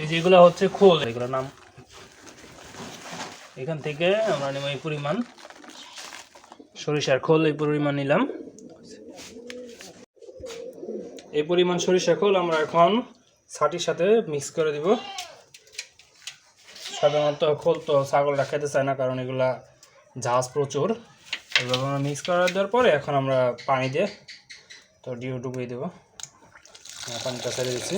এই যেগুলো হচ্ছে খোল এগুলোর নাম। এখান থেকে আমরা নেব এই পরিমাণ। সরিষার খোল এই পরিমাণ নিলাম। এই পরিমাণ সরিষার খোল আমরা এখন ছাটির সাথে মিক্স করে দিব। সাধারণত খোল তো ছাগলটা খেতে চায় না, কারণ এগুলা ঝাঁজ প্রচুর। এগুলো আমরা মিক্স করে দেওয়ার পরে এখন আমরা পানি দিয়ে তো ডিউ ডুবিয়ে দেবো পানিটা ছেড়ে দিচ্ছি।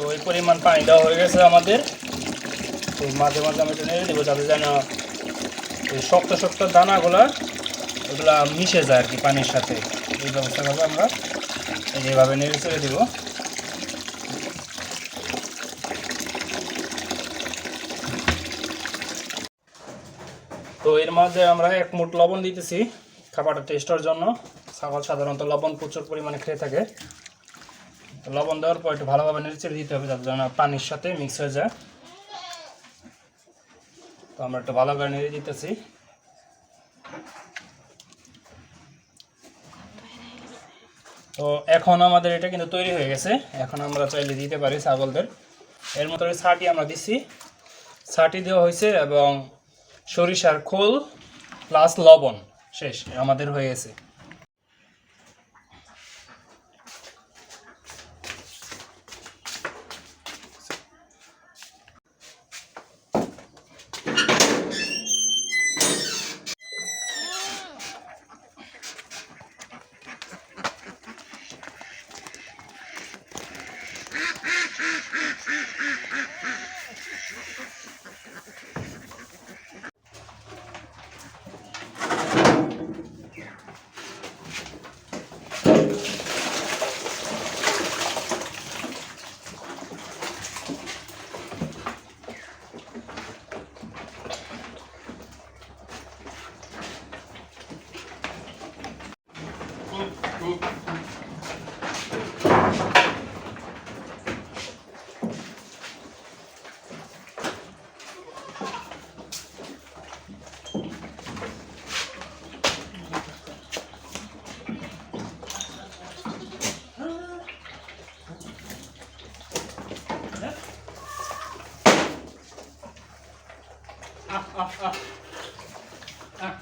তো ওই পরিমাণ পানি দেওয়া হয়ে গেছে আমাদের। তো মাঝে মাঝে আমি নেড়ে দেবো যাতে যেন এই শক্ত শক্ত দানাগুলা ওগুলা মিশে যায় আর কি পানির সাথে। এই ব্যবস্থা করব আমরা। এইভাবে নেড়ে ছেড়ে দেবো। তো এর মাঝে আমরা এক মুঠ লবণ দিতেছি। খাবারটা টেস্টের জন্য। ছাগল সাধারণত লবণ প্রচুর পরিমাণে খেয়ে থাকে। লবণ দেওয়ার পর একটু ভালোভাবে নেড়েচেড়ে দিতে হবে যাতে যেন পানির সাথে মিক্স হয়ে যায়। তো আমরা একটু ভালো করে নেড়ে দিতেছি। তো এখন আমাদের এটা কিন্তু তৈরি হয়ে গেছে। এখন আমরা চাইলে দিতে পারি ছাগলদের। এর মতো ছাটি আমরা দিচ্ছি ছাটি দেওয়া হয়েছে এবং সরিষার খোল প্লাস লবণ শেষ, আমাদের হয়ে গেছে। Ah, ah,